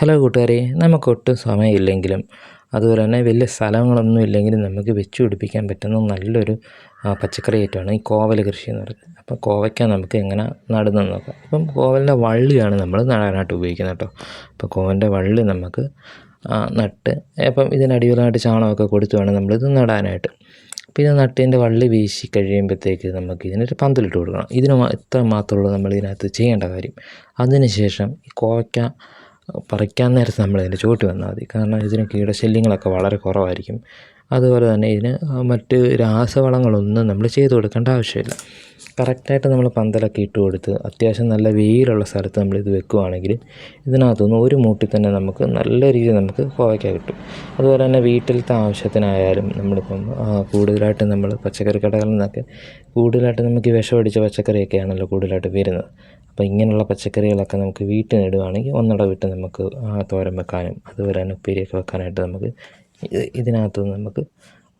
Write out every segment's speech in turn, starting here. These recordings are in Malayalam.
ഹലോ കൂട്ടുകാരെ നമുക്ക് ഒട്ടും സമയമില്ലെങ്കിലും അതുപോലെ തന്നെ വലിയ സ്ഥലങ്ങളൊന്നും ഇല്ലെങ്കിലും നമുക്ക് വെച്ച് പിടിപ്പിക്കാൻ പറ്റുന്ന നല്ലൊരു പച്ചക്കറി ആയിട്ടാണ് ഈ കോവൽ കൃഷി എന്ന് പറയുന്നത്. അപ്പോൾ കോവയ്ക്ക നമുക്ക് എങ്ങനെ നടുന്നത് നോക്കാം. അപ്പം കോവലിന്റെ വള്ളിയാണ് നമ്മൾ നടാനായിട്ട് ഉപയോഗിക്കുന്നത് കേട്ടോ. അപ്പോൾ കോവലിന്റെ വള്ളി നമുക്ക് നട്ട് അപ്പം ഇതിനടിയിലായിട്ട് ചാണകമൊക്കെ കൊടുത്തു വേണം നമ്മളിത് നടാനായിട്ട്. പിന്നെ നട്ടിന്റെ വള്ളി വീശി കഴിയുമ്പോഴത്തേക്ക് നമുക്ക് ഇതിനൊരു പന്തലിട്ട് കൊടുക്കണം. ഇതിന് ഇത്ര മാത്രമുള്ളൂ നമ്മൾ ഇതിനകത്ത് ചെയ്യേണ്ട കാര്യം. അതിനുശേഷം ഈ കോവയ്ക്ക പറിക്കാൻ നേരത്ത് നമ്മൾ ഇതിന്റെ ചോട്ട് വന്നാൽ മതി. കാരണം ഇതിന് കീടശല്യങ്ങളൊക്കെ വളരെ കുറവായിരിക്കും. അതുപോലെ തന്നെ ഇതിന് മറ്റ് രാസവളങ്ങളൊന്നും നമ്മൾ ചെയ്തു കൊടുക്കേണ്ട ആവശ്യമില്ല. കറക്റ്റായിട്ട് നമ്മൾ പന്തലൊക്കെ ഇട്ട് കൊടുത്ത് അത്യാവശ്യം നല്ല വെയിലുള്ള സ്ഥലത്ത് നമ്മൾ ഇത് വെക്കുകയാണെങ്കിൽ ഇതിനകത്തുനിന്ന് ഒരു മൂട്ടി തന്നെ നമുക്ക് നല്ല രീതിയിൽ നമുക്ക് കോവയ്ക്ക കിട്ടും. അതുപോലെ തന്നെ വീട്ടിലത്തെ ആവശ്യത്തിനായാലും നമ്മളിപ്പം കൂടുതലായിട്ട് നമ്മൾ പച്ചക്കറി കടകളിൽ നിന്നൊക്കെ കൂടുതലായിട്ട് നമുക്ക് വിഷമടിച്ച പച്ചക്കറിയൊക്കെയാണല്ലോ കൂടുതലായിട്ട് വരുന്നത്. അപ്പോൾ ഇങ്ങനെയുള്ള പച്ചക്കറികളൊക്കെ നമുക്ക് വീട്ടിൽ നടുവാണെങ്കിൽ ഒന്നിട വിട്ട് നമുക്ക് തോരൻ വെക്കാനും അതുപോലെ തന്നെ ഉപ്പേരിയൊക്കെ വെക്കാനായിട്ട് നമുക്ക് ഇത് ഇതിനകത്തുനിന്ന് നമുക്ക്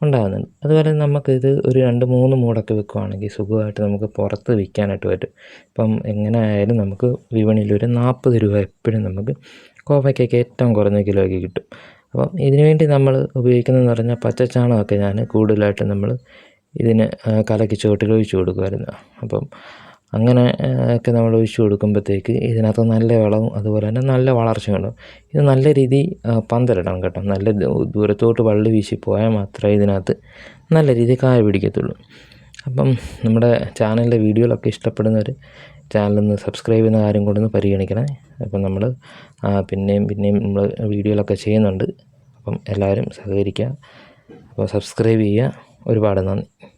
ഉണ്ടാകുന്നുണ്ട് അതുപോലെ നമുക്കിത് ഒരു രണ്ട് മൂന്ന് മൂടൊക്കെ വെക്കുവാണെങ്കിൽ സുഖമായിട്ട് നമുക്ക് പുറത്ത് വിൽക്കാനായിട്ട് പറ്റും. ഇപ്പം എങ്ങനെ ആയാലും നമുക്ക് വിപണിയിൽ ഒരു നാൽപ്പത് രൂപ എപ്പോഴും നമുക്ക് കോവയ്ക്കൊക്കെ ഏറ്റവും കുറഞ്ഞ കിലോയ്ക്ക് കിട്ടും. അപ്പം ഇതിനു വേണ്ടി നമ്മൾ ഉപയോഗിക്കുന്നതെന്ന് പറഞ്ഞാൽ പച്ചച്ചാണകമൊക്കെ ഞാൻ കൂടുതലായിട്ട് നമ്മൾ ഇതിന് കലക്കി ചുവട്ടിൽ ഒഴിച്ചു കൊടുക്കുമായിരുന്നു. അപ്പം അങ്ങനെ ഒക്കെ നമ്മൾ ഒഴിച്ചു കൊടുക്കുമ്പോഴത്തേക്ക് ഇതിനകത്ത് നല്ല വളവും അതുപോലെ തന്നെ നല്ല വളർച്ചയും ഉണ്ടാവും ഇത് നല്ല രീതി പന്തലിടണം കേട്ടോ. നല്ല ദൂരത്തോട്ട് വള്ളി വീശി പോയാൽ മാത്രമേ ഇതിനകത്ത് നല്ല രീതിയിൽ കായ പിടിക്കത്തുള്ളൂ. അപ്പം നമ്മുടെ ചാനലിന്റെ വീഡിയോകളൊക്കെ ഇഷ്ടപ്പെടുന്നവർ ചാനലൊന്ന് സബ്സ്ക്രൈബ് ചെയ്യുന്ന കാര്യം കൊണ്ടൊന്ന് പരിഗണിക്കണേ. അപ്പം നമ്മൾ പിന്നെയും പിന്നെയും നമ്മൾ വീഡിയോകളൊക്കെ ചെയ്യുന്നുണ്ട്. അപ്പം എല്ലാവരും സഹകരിക്കുക. അപ്പോൾ സബ്സ്ക്രൈബ് ചെയ്യുക. ഒരുപാട് നന്ദി.